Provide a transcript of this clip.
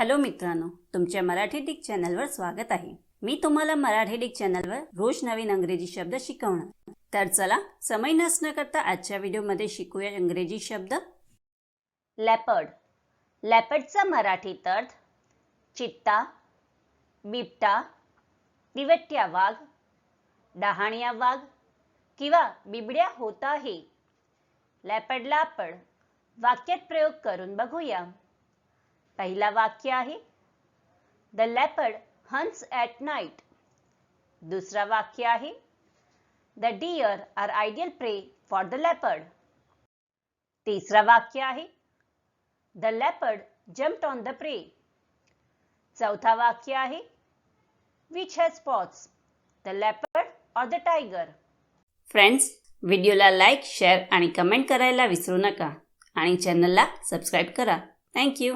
Hello मित्रांनो तुमच्या Marathi Dick चॅनलवर स्वागत आहे. मी तुम्हाला मराठी डिक चॅनलवर रोज नवीन अंग्रेजी शब्द शिकवणार. तर चला समय नसणं करता आजच्या व्हिडिओमध्ये शिकूया इंग्रजी शब्द. लॅपर्ड लॅपर्डचा मराठीत अर्थ चित्ता बिबटा दिवट्या वाघ डहाणिया वाघ किंवा बिबड्या होत आहे लॅपर्डला आपण वाक्यात प्रयोग करून बघूया. पहिला वाक्य आहे. The leopard hunts at night दुसरा वाक्य आहे. The deer are ideal prey for the leopard तिसरा वाक्य आहे. The leopard jumped on the prey चौथा वाक्य आहे. Which has spots the leopard or the tiger friends व्हिडिओला लाईक शेअर आणि कमेंट करायला विसरू नका. आणि चॅनलला सबस्क्राईब करा. थँक्यू